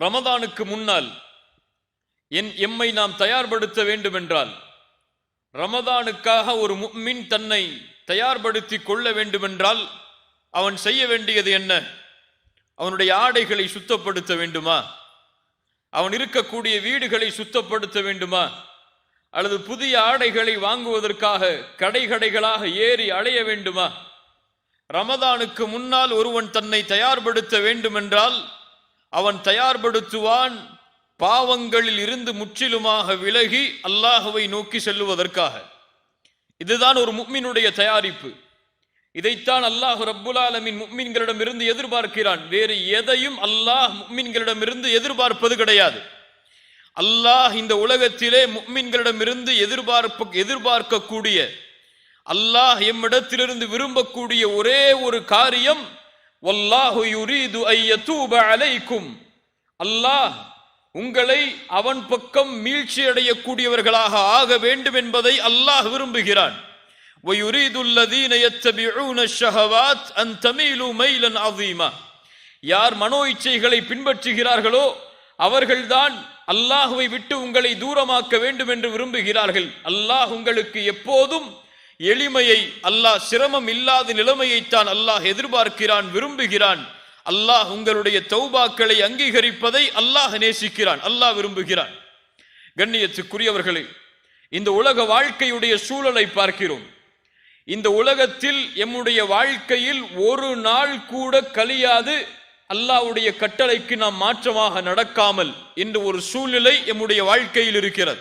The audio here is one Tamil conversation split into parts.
ரமதானுக்கு முன்னால் என் எம்மை நாம் தயார்படுத்த வேண்டுமென்றால் ரமதானுக்காக ஒரு முஃமின் தன்னை தயார்படுத்தி கொள்ள வேண்டுமென்றால் அவன் செய்ய வேண்டியது என்ன? அவனுடைய ஆடைகளை சுத்தப்படுத்த வேண்டுமா? அவன் இருக்கக்கூடிய வீடுகளை சுத்தப்படுத்த வேண்டுமா? அல்லது புதிய ஆடைகளை வாங்குவதற்காக கடை கடைகளாக ஏறி அலைய வேண்டுமா? ரமதானுக்கு முன்னால் ஒருவன் தன்னை தயார்படுத்த வேண்டுமென்றால் அவன் தயார்படுத்துவான் பாவங்களில் இருந்து முற்றிலுமாக விலகி அல்லாஹுவை நோக்கி செல்லுவதற்காக. இதுதான் ஒரு முக்மினுடைய தயாரிப்பு. இதைத்தான் அல்லாஹ் ரப்புலாலமின் ஆலமின் எதிர்பார்க்கிறான். வேறு எதையும் அல்லாஹ் முக்மின்களிடமிருந்து எதிர்பார்ப்பது கிடையாது. அல்லாஹ் இந்த உலகத்திலே முக்மின்களிடமிருந்து எதிர்பார்ப்பு எதிர்பார்க்கக்கூடிய அல்லாஹ் எம்மிடத்திலிருந்து விரும்பக்கூடிய ஒரே ஒரு காரியம் வல்லாஹு யுரீது ஐயதூப அலைக்கும் அல்லாஹ் உங்களை அவன் பக்கம் மீழ்ச்சி அடையக்கூடியவர்களாக ஆக வேண்டும் என்பதை அல்லாஹ் விரும்புகிறான் وَيُرِيدُ الَّذِينَ يَتَّبِعُونَ الشَّهَوَاتِ أَن تَمِيلُوا مَيْلًا عَظِيمًا யார் மனோ இச்சைகளை பின்பற்றுகிறார்களோ அவர்கள்தான் அல்லாஹுவை விட்டு உங்களை தூரமாக்க வேண்டும் என்று விரும்புகிறார்கள் அல்லாஹ் உங்களுக்கு எப்போதும் எளிமையை அல்லாஹ் சிரமம் இல்லாத நிலைமையைத்தான் அல்லாஹ் எதிர்பார்க்கிறான் விரும்புகிறான். அல்லாஹ் உங்களுடைய தௌபாக்களை அங்கீகரிப்பதை அல்லாஹ் நேசிக்கிறான் அல்லாஹ் விரும்புகிறான். கண்ணியத்துக்குரியவர்களே இந்த உலக வாழ்க்கையுடைய சூழலை பார்க்கிறோம். இந்த உலகத்தில் எம்முடைய வாழ்க்கையில் ஒரு நாள் கூட கழியாது அல்லாஹ்வுடைய கட்டளைக்கு நாம் மாற்றமாக நடக்காமல் என்ற ஒரு சூழ்நிலை எம்முடைய வாழ்க்கையில் இருக்கிறது.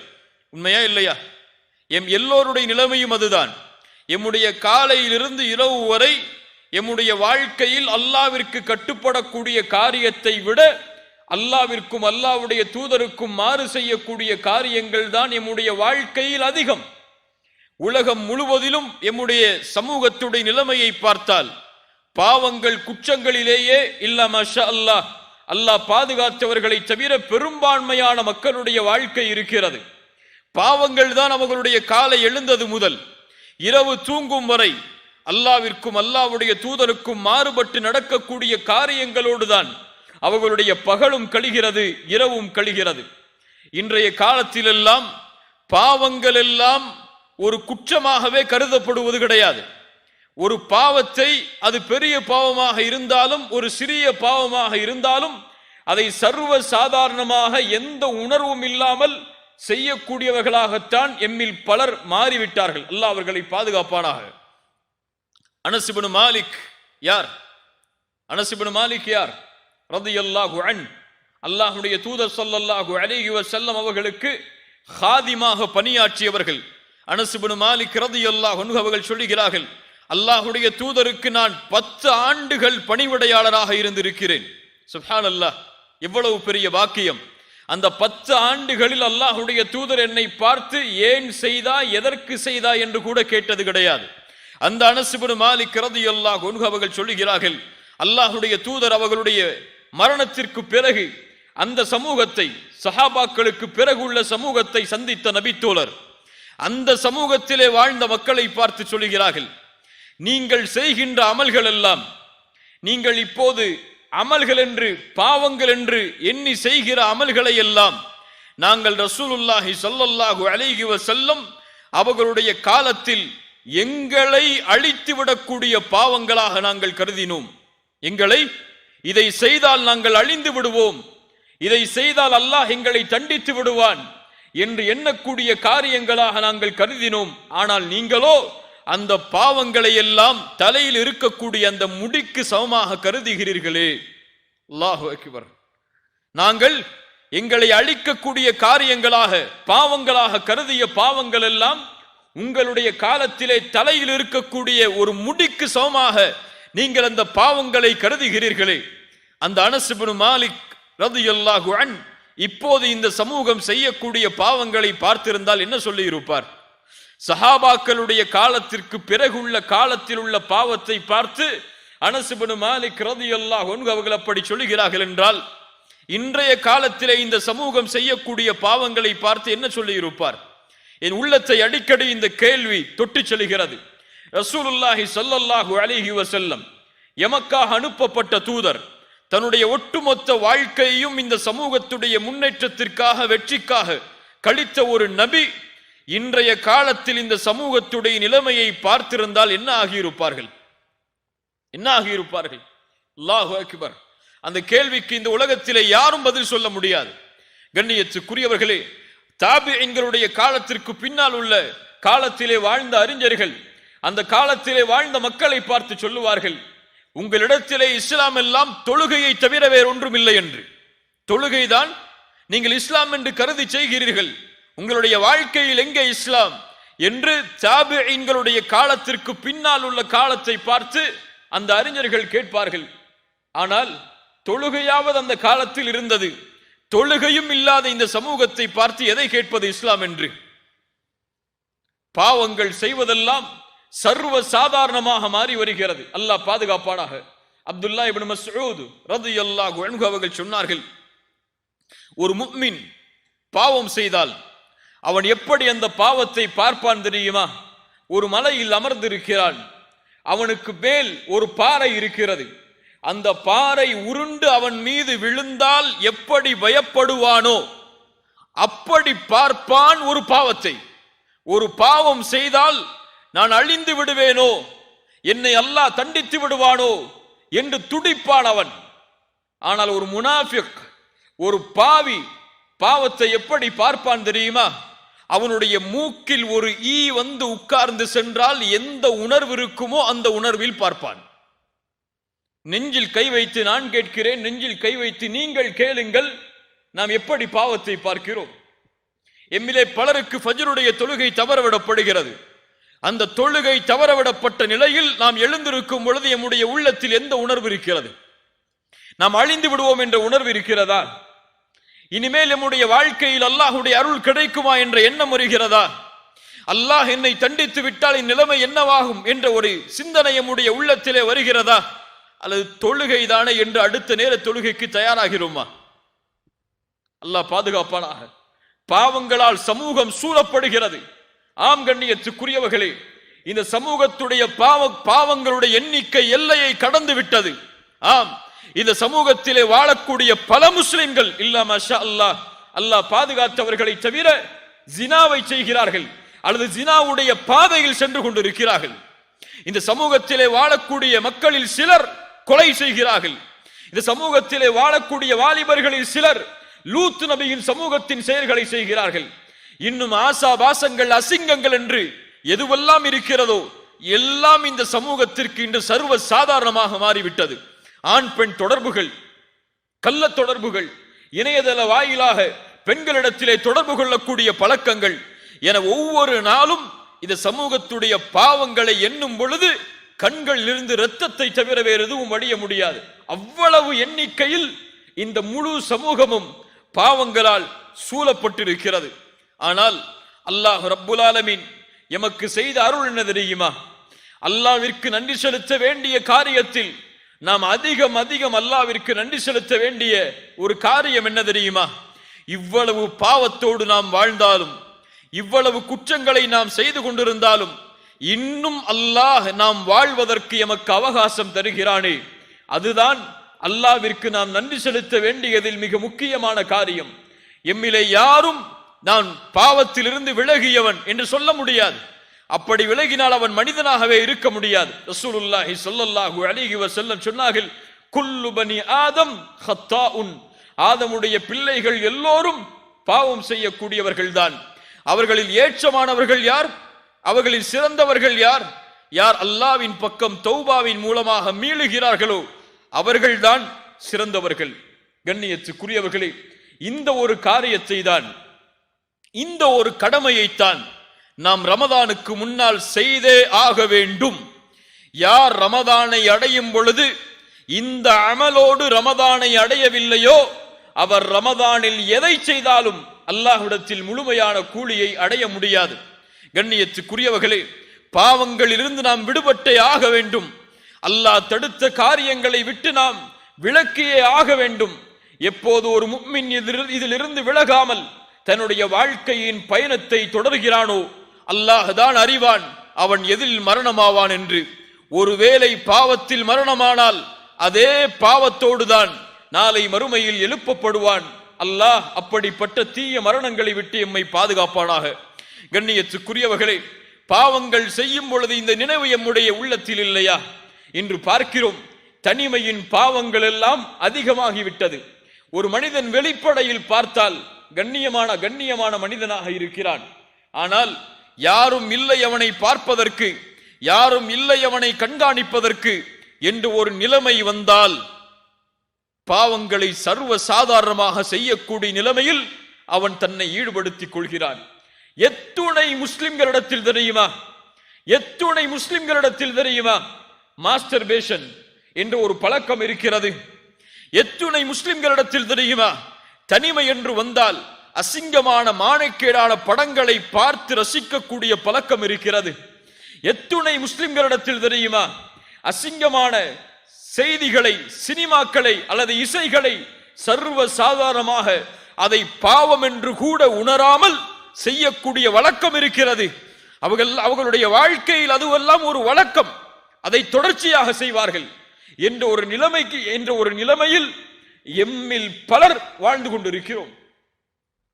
உண்மையா இல்லையா? எம் எல்லோருடைய நிலைமையும் அதுதான். எம்முடைய காலையிலிருந்து இரவு வரை எம்முடைய வாழ்க்கையில் அல்லாவிற்கு கட்டுப்படக்கூடிய காரியத்தை விட அல்லாவிற்கும் அல்லாவுடைய தூதருக்கும் மாறு செய்யக்கூடிய காரியங்கள் தான் எம்முடைய வாழ்க்கையில் அதிகம். உலகம் முழுவதிலும் எம்முடைய சமூகத்துடைய நிலைமையை பார்த்தால் பாவங்கள் குற்றங்களிலேயே இல்ல மஷா அல்லாஹ். அல்லாஹ் பாதுகாத்தவர்களை தவிர பெரும்பான்மையான மக்களுடைய வாழ்க்கை இருக்கிறது. பாவங்கள் தான் அவர்களுடைய காலை எழுந்தது முதல். இரவு தூங்கும் வரை அல்லாவிற்கும் அல்லாவுடைய தூதருக்கும் மாறுபட்டு நடக்கக்கூடிய காரியங்களோடு தான் அவர்களுடைய பகலும் கழிகிறது இரவும் கழிகிறது. இன்றைய காலத்திலெல்லாம் பாவங்கள் எல்லாம் ஒரு குற்றமாகவே கருதப்படுவது கிடையாது. ஒரு பாவத்தை அது பெரிய பாவமாக இருந்தாலும் ஒரு சிறிய பாவமாக இருந்தாலும் அதை சர்வ சாதாரணமாக எந்த உணர்வும் இல்லாமல் செய்யக்கூடியவர்களாகத்தான் எம்மில் பலர் மாறிவிட்டார்கள். அல்லாஹ் அவர்களை பாதுகாப்பானாக. அனசிபனு மாலிக் யார்? அனசிபனு மாலிக் யார்? ரதியல்லாஹு அன். அல்லாஹுடைய தூதர் சொல்லல்லாஹு அலைஹி செல்லம் அவர்களுக்கு ஹாதிமாக பணியாற்றியவர்கள். அனசுபனு மாலிக் ரதியல்லாஹு அல்லாஹ் அவர்கள் சொல்லுகிறார்கள் அல்லாஹுடைய தூதருக்கு நான் பத்து ஆண்டுகள் பணிவிடையாளராக இருந்திருக்கிறேன். சுஹான் அல்லாஹ் எவ்வளவு பெரிய வாக்கியம் அந்த பத்து ஆண்டுகளில் அல்லாஹுடைய தூதர் என்னை பார்த்து ஏன் செய்தா எதற்கு செய்தா என்று கூட கேட்டது கிடையாது. அந்த அனசுபனு மாலிக் ரதியல்லாஹு அன்ஹு அவர்கள் சொல்லுகிறார்கள் அல்லாஹுடைய தூதர் அவர்களுடைய மரணத்திற்கு பிறகு அந்த சமூகத்தை சஹாபாக்களுக்கு பிறகு உள்ள சமூகத்தை சந்தித்த நபித்தோழர் அந்த சமூகத்திலே வாழ்ந்த மக்களை பார்த்து சொல்லுகிறார்கள் நீங்கள் செய்கின்ற அமல்கள் எல்லாம் நீங்கள் இப்போது அமல்கள் என்று பாவங்கள் என்று எண்ணி செய்கிற அமல்களை எல்லாம் நாங்கள் ரசூலுல்லாஹி சொல்லல்லாஹு அலைஹி செல்லும் அவர்களுடைய காலத்தில் எங்களை அழித்து விடக்கூடிய பாவங்களாக நாங்கள் கருதினோம். எங்களை இதை செய்தால் நாங்கள் அழிந்து விடுவோம். இதை செய்தால் அல்லாஹ் எங்களை தண்டித்து விடுவான் என்று எண்ணக்கூடிய காரியங்களாக நாங்கள் கருதினோம். ஆனால் நீங்களோ அந்த பாவங்களை எல்லாம் தலையில் இருக்கக்கூடிய அந்த முடிக்கு சமமாக கருதுகிறீர்களே. அல்லாஹு அக்பர். நாங்கள் எங்களை அழிக்கக்கூடிய காரியங்களாக பாவங்களாக கருதிய பாவங்கள் எல்லாம் உங்களுடைய காலத்திலே தலையில் இருக்கக்கூடிய ஒரு முடிக்கு சமமாக நீங்கள் அந்த பாவங்களை கருதுகிறீர்களே. அந்த அனசுபனு மாலிக் ரது அன் இப்போது இந்த சமூகம் செய்யக்கூடிய பாவங்களை பார்த்திருந்தால் என்ன சொல்லியிருப்பார்? சஹாபாக்களுடைய காலத்திற்கு பிறகுள்ள காலத்தில் உள்ள பாவத்தை பார்த்து அனசுபனு மாலிக் ரதியல்லாஹு அன்ஹு அவர்கள் அப்படி சொல்லுகிறார்கள் என்றால் இன்றைய காலத்திலே இந்த சமூகம் செய்யக்கூடிய பாவங்களை பார்த்து என்ன சொல்லியிருப்பார்? என் உள்ளத்தை அடிக்கடி இந்த கேள்வி தொட்டு செல்கிறது ரசூலுல்லாஹி சல்லல்லாஹு அலிஹி வசல்லம் எமக்காக அனுப்பப்பட்ட தூதர் தன்னுடைய ஒட்டுமொத்த வாழ்க்கையையும் இந்த சமூகத்துடைய முன்னேற்றத்திற்காக வெற்றிக்காக கழித்த ஒரு நபி இன்றைய காலத்தில் இந்த சமூகத்துடைய நிலைமையை பார்த்திருந்தால் என்ன ஆகியிருப்பார்கள்? என்ன ஆகியிருப்பார்கள்? அல்லாஹு அக்பர். அந்த கேள்விக்கு இந்த உலகத்திலே யாரும் பதில் சொல்ல முடியாது. கண்ணியத்துக்குரியவர்களே தாபி எங்களுடைய காலத்திற்கு பின்னால் உள்ள காலத்திலே வாழ்ந்த அறிஞர்கள் அந்த காலத்திலே வாழ்ந்த மக்களை பார்த்து சொல்லுவார்கள் உங்களிடத்திலே இஸ்லாம் எல்லாம் தொழுகையை தவிர வேறொன்றும் இல்லை என்று. தொழுகைதான் நீங்கள் இஸ்லாம் என்று கருதி செய்கிறீர்கள். உங்களுடைய வாழ்க்கையில் எங்கே இஸ்லாம்? என்று தாபியங்களுடைய காலத்திற்கு பின்னால் உள்ள காலத்தை பார்த்து அந்த அறிஞர்கள் கேட்பார்கள். ஆனால் தொழுகையாவது அந்த காலத்தில் இருந்தது. தொழுகையும் இல்லாத இந்த சமூகத்தை பார்த்து எதை கேட்பது இஸ்லாம் என்று? பாவங்கள் செய்வதெல்லாம் சர்வ சாதாரணமாக மாறி வருகிறது. அல்லாஹ் பாதுகாப்பானாக. அப்துல்லா இபின் மஸ்ஊத் ரது அல்லாஹ் அவர்கள் சொன்னார்கள் ஒரு முக்மின் பாவம் செய்தால் அவன் எப்படி அந்த பாவத்தை பார்ப்பான் தெரியுமா? ஒரு மலையில் அமர்ந்திருக்கிறான். அவனுக்கு மேல் ஒரு பாறை இருக்கிறது. அந்த பாறை உருண்டு அவன் மீது விழுந்தால் எப்படி பயப்படுவானோ அப்படி பார்ப்பான் ஒரு பாவத்தை. ஒரு பாவம் செய்தால் நான் அழிந்து விடுவேனோ என்னை அல்லாஹ் தண்டித்து விடுவானோ என்று துடிப்பான் அவன். ஆனால் ஒரு முனாஃபிக் ஒரு பாவி பாவத்தை எப்படி பார்ப்பான் தெரியுமா? அவனுடைய மூக்கில் ஒரு ஈ வந்து உட்கார்ந்து சென்றால் எந்த உணர்வு இருக்குமோ அந்த உணர்வில் பார்ப்பான். நெஞ்சில் கை வைத்து நான் கேட்கிறேன் நெஞ்சில் கை வைத்து நீங்கள் கேளுங்கள் நாம் எப்படி பாவத்தை பார்க்கிறோம்? எம்மிலே பலருக்கு ஃபஜருடைய தொழுகை தவறவிடப்படுகிறது. அந்த தொழுகை தவறவிடப்பட்ட நிலையில் நாம் எழுந்திருக்கும் பொழுது எம்முடைய உள்ளத்தில் எந்த உணர்வு இருக்கிறது? நாம் அழிந்து விடுவோம் என்ற உணர்வு இருக்கிறதா? இனிமேல் நம்முடைய வாழ்க்கையில் அல்லாஹுடைய அருள் கிடைக்குமா என்ற எண்ணம் வருகிறதா? அல்லாஹ் என்னை தண்டித்து விட்டால் இந்நிலைமை என்னவாகும் என்ற ஒரு சிந்தனை நம்முடைய உள்ளத்திலே வருகிறதா? அல்லது தொழுகை தானே என்று அடுத்த நேர தொழுகைக்கு தயாராகிறோமா? அல்லாஹ் பாதுகாப்பானாக. பாவங்களால் சமூகம் சூழப்படுகிறது. ஆம் கண்ணியத்துக்குரியவர்களே இந்த சமூகத்துடைய பாவ பாவங்களுடைய எண்ணிக்கை எல்லையை கடந்து விட்டது. ஆம். இந்த சமூகத்திலே வாழக்கூடிய பல முஸ்லிம்கள் இல்லாம அல்லாஹ் அல்லாஹ் பாதுகாத்தவர்களை தவிர ஜினாவை செய்கிறார்கள். அல்லது ஜினாவுடைய பாதையில் சென்று கொண்டிருக்கிறார்கள். இந்த சமூகத்திலே வாழக்கூடிய மக்களில் சிலர் கொலை செய்கிறார்கள். இந்த சமூகத்திலே வாழக்கூடிய வாலிபர்களில் சிலர் லூத் நபியின் சமூகத்தின் செயல்களை செய்கிறார்கள். இன்னும் ஆசா பாசங்கள் அசிங்கங்கள் என்று எதுவெல்லாம் இருக்கிறதோ எல்லாம் இந்த சமூகத்திற்கு இன்று சர்வ சாதாரணமாக மாறிவிட்டது. ஆண் பெண் தொடர்புகள் கள்ள தொடர்புகள் இணையதள வாயிலாக பெண்களிடத்திலே தொடர்பு கொள்ளக்கூடிய பழக்கங்கள் என ஒவ்வொரு நாளும் இந்த சமூகத்துடைய பாவங்களை எண்ணும் பொழுது கண்களில் இருந்து இரத்தத்தை தவிர வேறு எதுவும் அடிய முடியாது. அவ்வளவு எண்ணிக்கையில் இந்த முழு சமூகமும் பாவங்களால் சூழப்பட்டிருக்கிறது. ஆனால் அல்லாஹ் ரப்புலாலமீன் எமக்கு செய்த அருள் என்ன தெரியுமா? அல்லாவிற்கு நன்றி செலுத்த வேண்டிய காரியத்தில் நாம் அதிகம் அதிகம் அல்லாவிற்கு நன்றி செலுத்த வேண்டிய ஒரு காரியம் என்ன தெரியுமா? இவ்வளவு பாவத்தோடு நாம் வாழ்ந்தாலும் இவ்வளவு குற்றங்களை நாம் செய்து கொண்டிருந்தாலும் இன்னும் அல்லாஹ் நாம் வாழ்வதற்கு எமக்கு அவகாசம் தருகிறானே. அதுதான் அல்லாவிற்கு நாம் நன்றி செலுத்த வேண்டியதில் மிக முக்கியமான காரியம். எம்மிலே யாரும் நான் பாவத்திலிருந்து விலகியவன் என்று சொல்ல முடியாது. அப்படி விலகினால் அவன் மனிதனாகவே இருக்க முடியாது. ரசூலுல்லாஹி ஸல்லல்லாஹு அலைஹி வஸல்லம் சொன்னார்கள் குல்லு பனி ஆதம் ஹத்தாஉன். ஆதமுடைய பிள்ளைகள் எல்லோரும் பாவம் செய்யக்கூடியவர்கள்தான் அவர்களில் ஏற்றமானவர்கள் யார்? அவர்களில் சிறந்தவர்கள் யார்? யார் அல்லாவின் பக்கம் தௌபாவின் மூலமாக மீளுகிறார்களோ அவர்கள்தான் சிறந்தவர்கள். கண்ணியத்துக்குரியவர்களே இந்த ஒரு காரியத்தை தான் இந்த ஒரு கடமையைத்தான் நாம் ரமதானுக்கு முன்னால் செய்தே ஆக வேண்டும். யார் ரமதானை அடையும் பொழுது இந்த அமலோடு ரமதானை அடையவில்லையோ அவர் ரமதானில் எதை செய்தாலும் அல்லாஹுடத்தில் முழுமையான கூலியை அடைய முடியாது. கண்ணியத்துக்குரியவர்களே பாவங்களிலிருந்து நாம் விடுபட்டே ஆக வேண்டும். அல்லாஹ் தடுத்த காரியங்களை விட்டு நாம் விளக்கியே ஆக வேண்டும். எப்போது ஒரு முக்மின் இதில்- இதிலிருந்து விலகாமல் தன்னுடைய வாழ்க்கையின் பயணத்தை தொடர்கிறானோ அல்லாஹ் தான் அறிவான். அவன் எதில் மரணமாவான் என்று. ஒருவேளை பாவத்தில் மரணமானால் அதே பாவத்தோடுதான் நாளை மறுமையில் எழுப்பப்படுவான். அல்லாஹ் அப்படிப்பட்ட தீய மரணங்களை விட்டு எம்மை பாதுகாப்பானாக. கண்ணியத்துக்குரியவர்களே பாவங்கள் செய்யும் பொழுது இந்த நினைவு எம்முடைய உள்ளத்தில் இல்லையா? இன்று பார்க்கிறோம் தனிமையின் பாவங்கள் எல்லாம் அதிகமாகிவிட்டது. ஒரு மனிதன் வெளிப்படையில் பார்த்தால் கண்ணியமான கண்ணியமான மனிதனாக இருக்கிறான். ஆனால் யாரும் இல்லை அவனை பார்ப்பதற்கு யாரும் இல்லை அவனை கண்காணிப்பதற்கு என்று ஒரு நிலைமை வந்தால் பாவங்களை சர்வ சாதாரணமாக செய்யக்கூடிய நிலைமையில் அவன் தன்னை ஈடுபடுத்திக் கொள்கிறான். எத்துணை முஸ்லிம்களிடத்தில் தெரியுமா? எத்துணை முஸ்லிம்களிடத்தில் தெரியுமா? மாஸ்டர் பேஷன் என்று ஒரு பழக்கம் இருக்கிறது. எத்துணை முஸ்லிம்களிடத்தில் தெரியுமா? தனிமை என்று வந்தால் அசிங்கமான மானக்கேடான படங்களை பார்த்து ரசிக்கக்கூடிய பழக்கம் இருக்கிறது. எத்துணை முஸ்லிம்களிடத்தில் தெரியுமா? அசிங்கமான செய்திகளை சினிமாக்களை அல்லது இசைகளை சர்வ சாதாரணமாக அதை பாவம் என்று கூட உணராமல் செய்யக்கூடிய வழக்கம் இருக்கிறது. அவர்கள் அவர்களுடைய வாழ்க்கையில் அதுவெல்லாம் ஒரு வழக்கம். அதை தொடர்ச்சியாக செய்வார்கள். என்ற ஒரு நிலைமைக்கு என்ற ஒரு நிலைமையில் எம்மில் பலர் வாழ்ந்து கொண்டிருக்கிறோம்.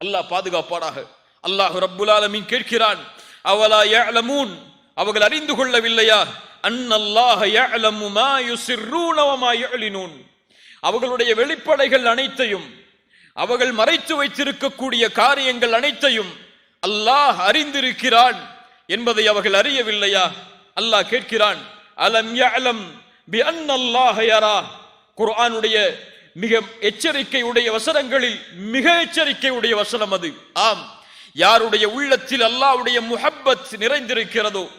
அல்லாஹ் பாதுகாப்பாடாக அல்லாஹ் ரப்புல் ஆலமீன் கேட்கிறான் அவலா யஅலமூன்? அவர்கள் அறிந்து கொள்ளவில்லையா? அன்னல்லாஹ யஅலமு மா யுசிர்ரூன வ மா அவர்களுடைய வெளிப்படைகள் அனைத்தையும் அவர்கள் மறைத்து வைத்திருக்கக்கூடிய காரியங்கள் அனைத்தையும் அல்லாஹ் அறிந்திருக்கிறான் என்பதை அவர்கள் அறியவில்லையா? அல்லாஹ் கேட்கிறான் அலம் யஅலம் பி அன்னல்லாஹ யரா? குர்ஆனுடைய மிக எச்சரிக்கையுடைய வசனங்களில் மிக எச்சரிக்கையுடைய வசனம் அது. ஆம். யாருடைய உள்ளத்தில் அல்லாஹ்வுடைய முஹப்பத் நிறைந்திருக்கிறதோ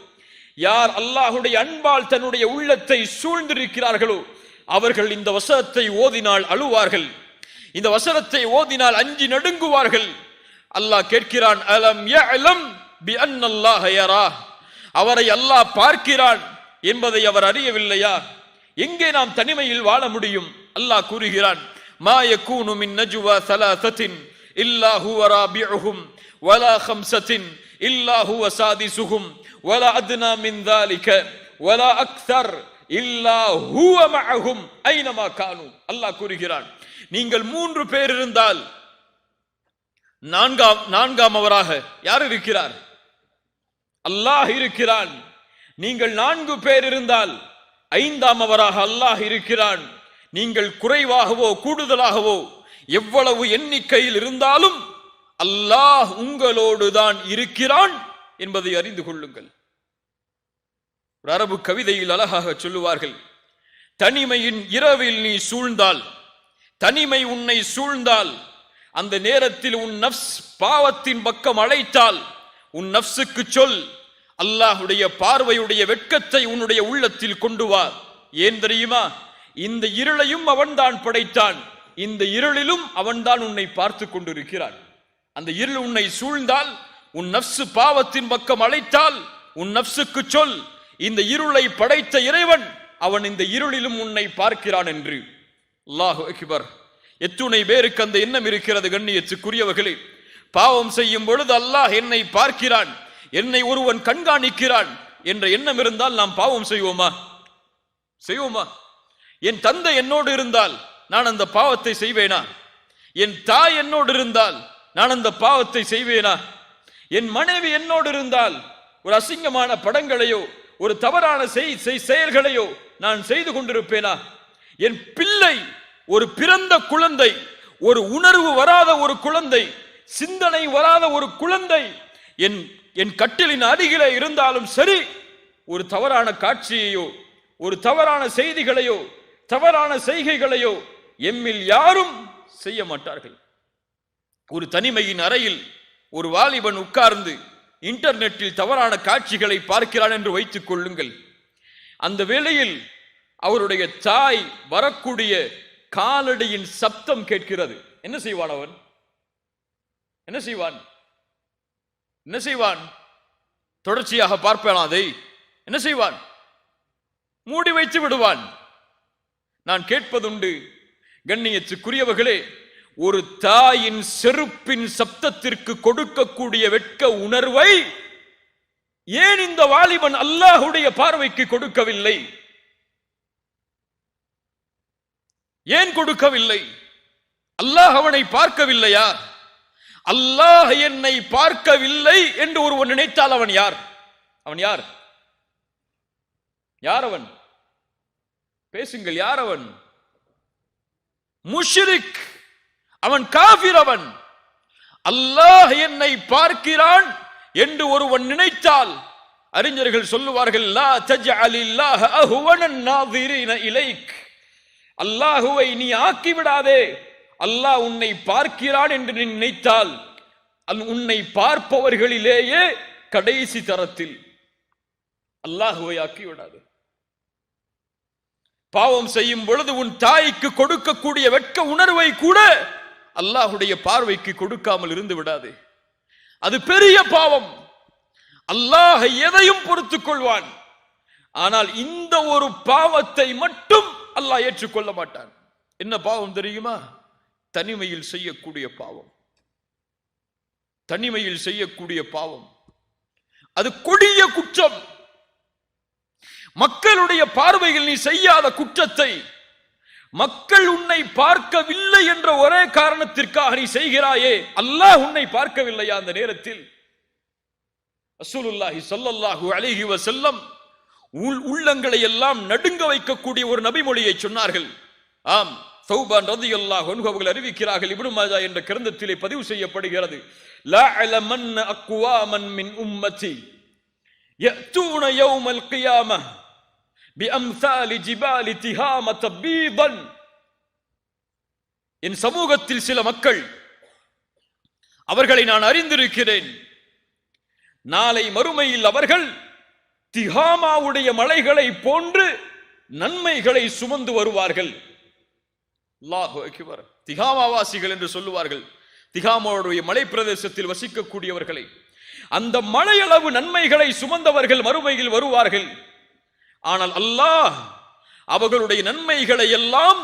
யார் அல்லாஹ்வுடைய அன்பால் தன்னுடைய உள்ளத்தை சூழ்ந்திருக்கிறார்களோ அவர்கள் இந்த வசனத்தை ஓதினால் அழுவார்கள். இந்த வசனத்தை ஓதினால் அஞ்சி நடுங்குவார்கள். அல்லாஹ் கேட்கிறான் அலம் யஅலம் பி அன்னல்லாஹ யரா? அவரை அல்லாஹ் பார்க்கிறான் என்பதை அவர் அறியவில்லையா? எங்கே நாம் தனிமையில் வாழ முடியும்? அல்லாஹ் கூறுகிறான் மா யகூனு மின் நஜ்வா சலாசத்தின் இல்லா ஹுவ ராபிஉஹும் வலா ஹம்சத்தின் இல்லா ஹுவ சாதிசுஹும் வலா அத்னா மின் தாலிக வலா அக்தர் இல்லா ஹுவ மஅஹும் ஐனமா கானு. அல்லாஹ் கூறுகிறான் நீங்கள் மூன்று பேர் இருந்தால் நான்காம் நான்காம் அவராக யார் இருக்கிறார்? அல்லாஹ் இருக்கிறான் நீங்கள் நான்கு பேர் இருந்தால் ஐந்தாம் அவராக அல்லாஹ் இருக்கிறான். நீங்கள் குறைவாகவோ கூடுதலாகவோ எவ்வளவு எண்ணிக்கையில் இருந்தாலும் அல்லாஹ் உங்களோடு தான் இருக்கிறான் என்பதை அறிந்து கொள்ளுங்கள். ஒரு அரபு கவிதையில் அழகாக சொல்லுவார்கள் தனிமையின் இரவில் நீ சூழ்ந்தால் தனிமை உன்னை சூழ்ந்தால் அந்த நேரத்தில் உன் நப்ஸ் பாவத்தின் பக்கம் அழைத்தால் உன் நப்சுக்கு சொல் அல்லாஹுடைய பார்வையுடைய வெட்கத்தை உன்னுடைய உள்ளத்தில் கொண்டு வா. ஏன் தெரியுமா? இந்த இருளையும் அவன்தான் படைத்தான். இந்த இருளிலும் அவன்தான் உன்னை பார்த்து கொண்டிருக்கிறான். அந்த இருள் உன்னை சூழ்ந்தால் உன் நப்சு பாவத்தின் பக்கம் அழைத்தால் உன் நப்சுக்கு சொல் இந்த இருளை படைத்த இறைவன் அவன் இந்த இருளிலும் உன்னை பார்க்கிறான் என்று. அல்லாஹு அக்பர். எத்துணை பேருக்கு அந்த எண்ணம் இருக்கிறது கண்ணியத்துக்குரியவர்களே. பாவம் செய்யும் பொழுது அல்லாஹ் என்னை பார்க்கிறான். என்னை ஒருவன் கண்காணிக்கிறான். என்ற எண்ணம் இருந்தால் நாம் பாவம் செய்வோமா? செய்வோமா? என் தந்தை என்னோடு இருந்தால் நான் அந்த பாவத்தை செய்வேனா? என் தாய் என்னோடு இருந்தால் நான் அந்த பாவத்தை செய்வேனா? என் மனைவி என்னோடு இருந்தால் ஒரு அசிங்கமான படங்களையோ ஒரு தவறான செய்- செயல்களையோ நான் செய்து கொண்டிருப்பேனா? என் பிள்ளை ஒரு பிறந்த குழந்தை ஒரு உணர்வு வராத ஒரு குழந்தை சிந்தனை வராத ஒரு குழந்தை என் என் கட்டிலின் அருகிலே இருந்தாலும் சரி ஒரு தவறான காட்சியையோ ஒரு தவறான செய்திகளையோ தவறான செய்கைகளையோ எம்மில் யாரும் செய்ய மாட்டார்கள். ஒரு தனிமையின் அறையில் ஒரு வாலிபன் உட்கார்ந்து இன்டர்நெட்டில் தவறான காட்சிகளை பார்க்கிறான் என்று வைத்துக் கொள்ளுங்கள். அந்த வேளையில் அவருடைய தாய் வரக்கூடிய காலடியின் சப்தம் கேட்கிறது. என்ன செய்வான் அவன்? என்ன செய்வான்? என்ன செய்வான்? தொடர்ச்சியாக பார்ப்பான் அதை? என்ன செய்வான்? மூடி வைத்து விடுவான். நான் கேட்பதுண்டு கண்ணியத்துக்குரியவர்களே ஒரு தாயின் செருப்பின் சப்தத்திற்கு கொடுக்கக்கூடிய வெட்க உணர்வை ஏன் இந்த வாலிபன் அல்லாஹுடைய பார்வைக்கு கொடுக்கவில்லை? ஏன் கொடுக்கவில்லை? அல்லாஹ் அவனை பார்க்கவில்லையா? அல்லாஹ் என்னை பார்க்கவில்லை என்று ஒருவன் நினைத்தால் அவன் யார்? அவன் யார்? யார் அவன்? பேசுங்கள் யார் அவன்? முஷ்ரிக். அவன் காபிர் அவன். அல்லாஹ் என்னை பார்க்கிறான் என்று ஒருவன் நினைத்தால் அறிஞர்கள் சொல்லுவார்கள் லா தஜ்அலில்லாஹ அஹ்வனன் நாதிரீன இலைக். அல்லாஹுவை நீ ஆக்கி விடாதே அல்லாஹ் உன்னை பார்க்கிறான் என்று நீ நினைத்தால் உன்னை பார்ப்பவர்களிலேயே கடைசி தரத்தில் அல்லாஹுவை ஆக்கி விடாதே பாவம் செய்யும் பொழுது உன் தாய்க்கு கொடுக்கக்கூடிய வெட்க உணர்வை கூட அல்லாஹுடைய பார்வைக்கு கொடுக்காமல் இருந்து விடாது. அது பெரிய பாவம். அல்லாஹ் எதையும் பொறுத்துக் கொள்வான். ஆனால் இந்த ஒரு பாவத்தை மட்டும் அல்லாஹ் ஏற்றுக்கொள்ள மாட்டான். என்ன பாவம் தெரியுமா? தனிமையில் செய்யக்கூடிய பாவம். தனிமையில் செய்யக்கூடிய பாவம். அது கொடிய குற்றம். மக்களுடைய பார்வையில் நீ செய்யாத குற்றத்தை மக்கள் உன்னை பார்க்கவில்லை என்ற ஒரே காரணத்திற்காக நீ செய்கிறாயே அல்லாஹ் உன்னை பார்க்கவில்லையா அந்த நேரத்தில்? அசூலுல்லாஹி சொல்லல்லாஹு அழகி செல்லம் உள் உள்ளங்களை எல்லாம் நடுங்க வைக்கக்கூடிய ஒரு நபிமொழியை சொன்னார்கள். ஆம் சௌபான் ரதி அல்லாஹ் அவர்கள் அறிவிக்கிறார்கள் இப்னு மாஜா என்ற கிரந்தத்திலே பதிவு செய்யப்படுகிறது. லா அலமன் அக்குவாமன் மின் உம்மதி யத்தூன யௌமல் கியாம என் சமூகத்தில் சில மக்கள் அவர்களை நான் அறிந்திருக்கிறேன். நாளை மறுமையில் அவர்கள் திகாமாவுடைய மலைகளை போன்று நன்மைகளை சுமந்து வருவார்கள். திகாமாவாசிகள் என்று சொல்லுவார்கள். திகாமாவுடைய மலை பிரதேசத்தில் வசிக்கக்கூடியவர்களை. அந்த மலையளவு நன்மைகளை சுமந்தவர்கள் மறுமையில் வருவார்கள். ஆனால் அல்லாஹ் அவர்களுடைய நன்மைகளை எல்லாம்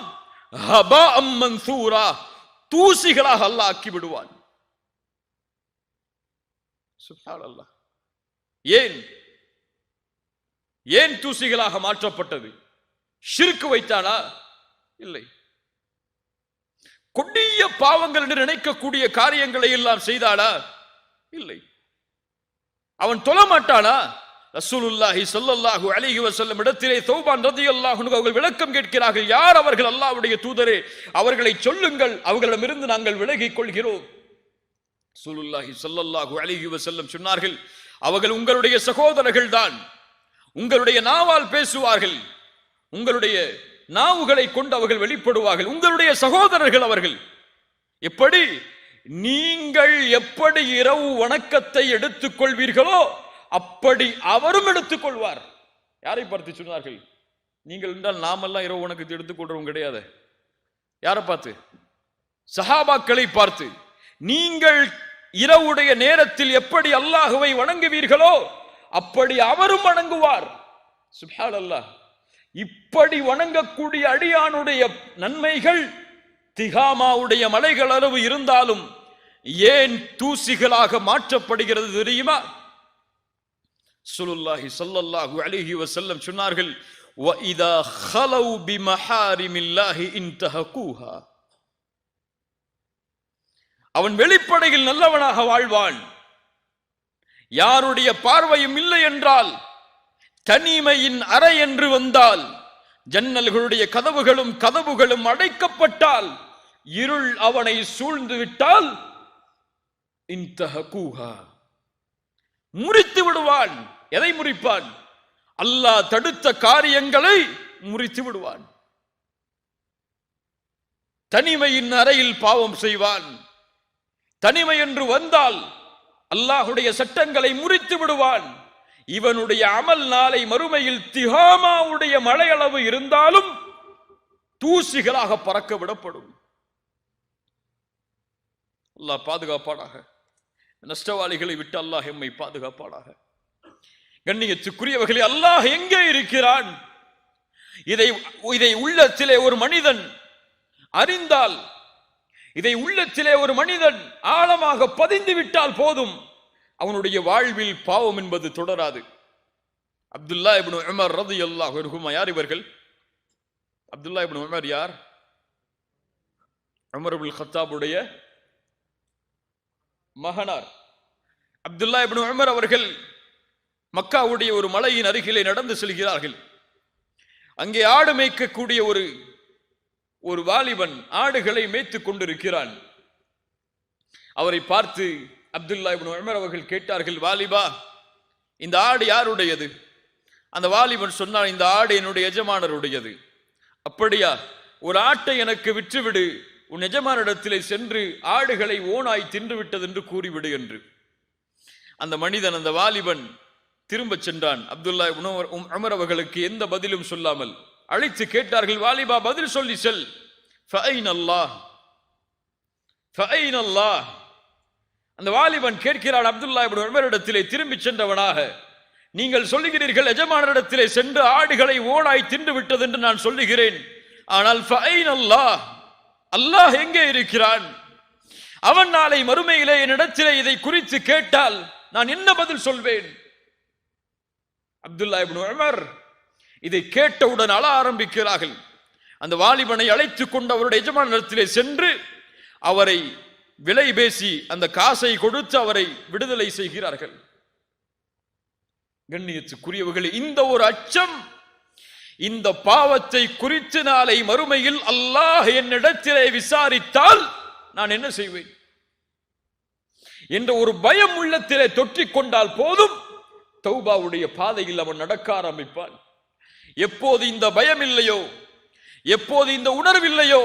ஹபாஅம் மன்சூரா தூசிகளாக அல்லாஹ் ஆக்கி விடுவான் ஏன்? ஏன் தூசிகளாக மாற்றப்பட்டது? ஷிர்க் வைத்தானா? இல்லை. கொடிய பாவங்கள் என்று நினைக்கக்கூடிய காரியங்களை எல்லாம் செய்தானா? இல்லை. அவன் தொழ மாட்டானா? ரசூலுல்லாஹி சொல்லல்லாஹு அலிஹி வசல்லம் இடத்திலே சௌபான் ரதி அன்ஹு அவர்கள் விளக்கம் கேட்கிறார்கள். யார் அவர்கள்? அல்லாஹ்வுடைய தூதரே அவர்களை சொல்லுங்கள். அவர்களிடமிருந்து நாங்கள் விலகிக் கொள்கிறோம். ரசூலுல்லாஹி சொல்லல்லாஹு அலிஹி வசல்லம் சொன்னார்கள் அவர்கள் உங்களுடைய சகோதரர்கள் தான் உங்களுடைய நாவால் பேசுவார்கள். உங்களுடைய நாவுகளை கொண்டு அவர்கள் வெளிப்படுவார்கள். உங்களுடைய சகோதரர்கள் அவர்கள். எப்படி நீங்கள் எப்படி இரவு வணக்கத்தை எடுத்துக் கொள்வீர்களோ அப்படி அவரும் எடுத்துக்கொள்வார். யாரை பார்த்து சொன்னார்கள்? நீங்கள் என்றால் நாமெல்லாம் இரவு உனக்கு எடுத்துக்கொள்றவும் கிடையாது. யாரை பார்த்து? சஹாபாக்களை பார்த்து நீங்கள் இரவுடைய நேரத்தில் எப்படி அல்லாஹுவை வணங்குவீர்களோ அப்படி அவரும் வணங்குவார். சுப்ஹான் அல்லாஹ் இப்படி வணங்கக்கூடிய அடியானுடைய நன்மைகள் திகாமாவுடைய மலைகள் அளவு இருந்தாலும் ஏன் தூசிகளாக மாற்றப்படுகிறது தெரியுமா? சுலுல்லாஹி ஸல்லல்லாஹு அலைஹி வஸல்லம் சொன்னார்கள் وَإِذَا خَلَوْا بِمَحَارِمِ اللَّهِ انْتَهَكُوهَا அவன் வெளிப்படையில் நல்லவனாக வாழ்வான் யாருடைய பார்வையும் இல்லை என்றால் தனிமையின் அறை என்று வந்தால் ஜன்னல்களுடைய கதவுகளும் கதவுகளும் அடைக்கப்பட்டால் இருள் அவனை சூழ்ந்து விட்டால் இன்தஹகூஹா முறித்து விடுவான் எதை முறிப்பான்? அல்லாஹ் தடுத்த காரியங்களை முறித்து விடுவான். தனிமையின் அறையில் பாவம் செய்வான். தனிமை என்று வந்தால் அல்லாஹுடைய சட்டங்களை முறித்து விடுவான். இவனுடைய அமல் நாளை மறுமையில் திகாமாவுடைய மழையளவு இருந்தாலும் தூசிகளாக பறக்க விடப்படும். அல்லாஹ் பாதுகாப்பானாக. நஷ்டவாளிகளை விட்டு அல்லாஹ் எம்மை பாதுகாப்பானாக. கண்ணியத்துக்குரியவர்களே அல்லாஹ் எங்கே இருக்கிறான்? இதை இதை உள்ளத்திலே ஒரு மனிதன் அறிந்தால் இதை உள்ளத்திலே ஒரு மனிதன் ஆழமாக பதிந்து விட்டால் போதும். அவனுடைய வாழ்வில் பாவம் என்பது தொடராது. அப்துல்லா இப்னு உமர் ரது அல்லாஹ் யார் இவர்கள்? அப்துல்லா இப்னு உமர் யார்? உமர்புல் ஹத்தாபுடைய மகனார். அப்துல்லா இப்னு உமர் அவர்கள் மக்காவுடைய ஒரு மலையின் அருகிலே நடந்து செல்கிறார்கள். அங்கே ஆடு மேய்க்கக்கூடிய ஒரு ஒரு வாலிபன் ஆடுகளை மேய்த்து கொண்டிருக்கிறான். அவரை பார்த்து அப்துல்லா இபின் உமர் அவர்கள் கேட்டார்கள் வாலிபா இந்த ஆடு யாருடையது? அந்த வாலிபன் சொன்னான் இந்த ஆடு என்னுடைய எஜமானருடையது. அப்படியா ஒரு ஆட்டை எனக்கு விற்றுவிடு. உன் எஜமானிடத்திலே சென்று ஆடுகளை ஓனாய் தின்று விட்டது என்று கூறிவிடு என்று. அந்த மனிதன் அந்த வாலிபன் திரும்பச் சென்றான். அப்துல்லா உணவர் உம் அவர்களுக்கு எந்த பதிலும் சொல்லாமல் அழைத்து கேட்டார்கள் வாலிபா பதில் சொல்லி செல். ஃபைன் அல்லாஹ் ஃபைன் அல்லாஹ் அந்த வாலிபன் கேட்கிறான் அப்துல்லா இப்னு உமரிடத்திலே திரும்பி சென்றவனாக நீங்கள் சொல்லுகிறீர்கள் எஜமானரிடத்திலே சென்று ஆடுகளை ஓடாய் தின்று விட்டது என்று நான் சொல்லுகிறேன். ஆனால் ஃபைன் அல்லாஹ் அல்லாஹ் எங்கே இருக்கிறான்? அவன் நாளை மறுமையிலே என்னிடத்திலே இதை குறித்து கேட்டால் நான் என்ன பதில் சொல்வேன்? அப்துல்லா இப்னு உமர் இதை கேட்டவுடன் அழ ஆரம்பிக்கிறார்கள். அந்த வாலிபனை அழைத்து கொண்டு அவருடைய எஜமானத்திலே சென்று அவரை விலை பேசி அந்த காசை கொடுத்து அவரை விடுதலை செய்கிறார்கள். கண்ணியத்துக்குரியவர்களே இந்த ஒரு அச்சம் இந்த பாவத்தை குறித்து நாளை மறுமையில் அல்லாஹ் என்னிடத்திலே விசாரித்தால் நான் என்ன செய்வேன்? என்ற ஒரு பயம் உள்ளத்திலே தொற்றிக்கொண்டால் போதும். தௌபாவுடைய பாதையில் அவன் நடக்க ஆரம்பிப்பான். எப்போது இந்த பயம் இல்லையோ எப்போது இந்த உணர்வில்லையோ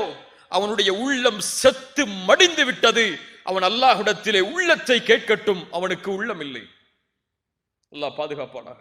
அவனுடைய உள்ளம் செத்து மடிந்து விட்டது. அவன் அல்லாஹுடத்திலே உள்ளத்தை கேட்கட்டும் அவனுக்கு உள்ளம் இல்லை. அல்லாஹ் பாதுகாப்பானாக.